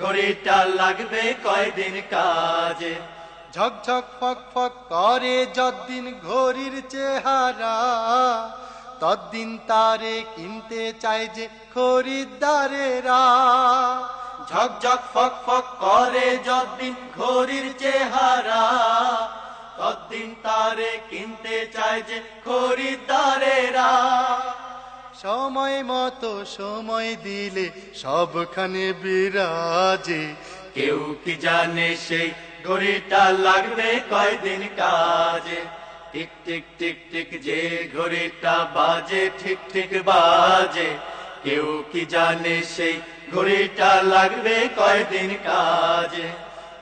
ঘড়িটা লাগবে কয়দিন কাজে? ঝকঝক ফক ফক করে যদ্দিন ঘড়ির চেহারা তদ্দিন তারে কিনতে চায় যে খরিদ্দারেরা। ঝকঝক ফক ফক করে যদ্দিন ঘড়ির চেহারা তদ্দিন তারে কিনতে চায় যে খরিদ্দারেরা। সময় মতো সময় দিলে সবখানে বিরাজে। কেউ কি জানে সেই ঘড়িটা লাগবে কয়দিন কাজে? টিক টিক টিক টিক যে ঘড়িটা বাজে ঠিক ঠিক বাজে। কেউ কি জানে সেই ঘড়িটা লাগবে কয়দিন কাজে?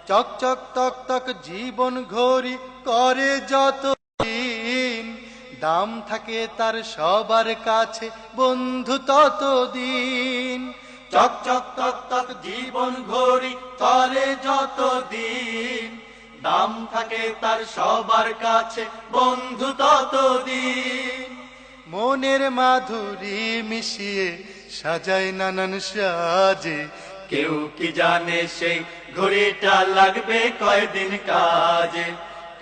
চক চক তক তক জীবন ঘড়ি করে যত দাম থাকে তার সবার কাছে, বন্ধু ততদিন। চক চক তক তক জীবন ঘড়ি করে যত দিন দাম থাকে তার সবার কাছে, বন্ধু ততদিন। মনের মাধুরী মিশিয়ে সাজায় নানান সাজে। কেউ কি জানে সেই ঘড়িটা লাগবে কয়দিন কাজে?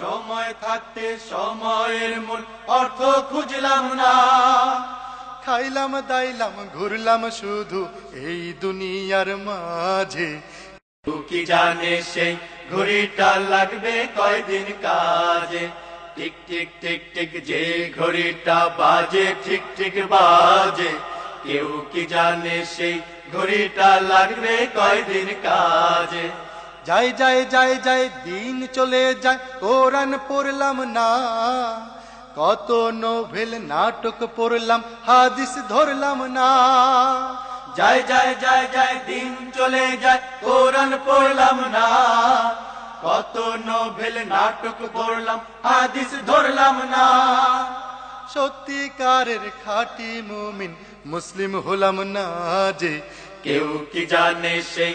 সময় থাকতে সময়ের মূল অর্থ খুঁজলাম না। খাইলাম, দাইলাম, ঘুরলাম শুধু এই দুনিয়ার মাঝে। কি জানে সেই ঘড়িটা লাগবে কয়দিন কাজে? টিক টিক টিক টিক, যে ঘড়িটা বাজে, ঠিক ঠিক বাজে। কেউ কি জানে সেই ঘড়িটা লাগবে কয়দিন কাজে? যাই যায় যায় যায় দিন চলে যায়, কোরআন পড়লাম না। কত নোভেল নাটক পড়লাম, হাদিস ধরলাম না। যায় যায় যায় যায় দিন চলে যায়, কোরআন পড়লাম না। কত নোভেল নাটক পড়লাম, হাদিস ধরলাম না। সত্যিকারের খাঁটি মুমিন, মুসলিম হলাম না যে, কেউ কি জানে সেই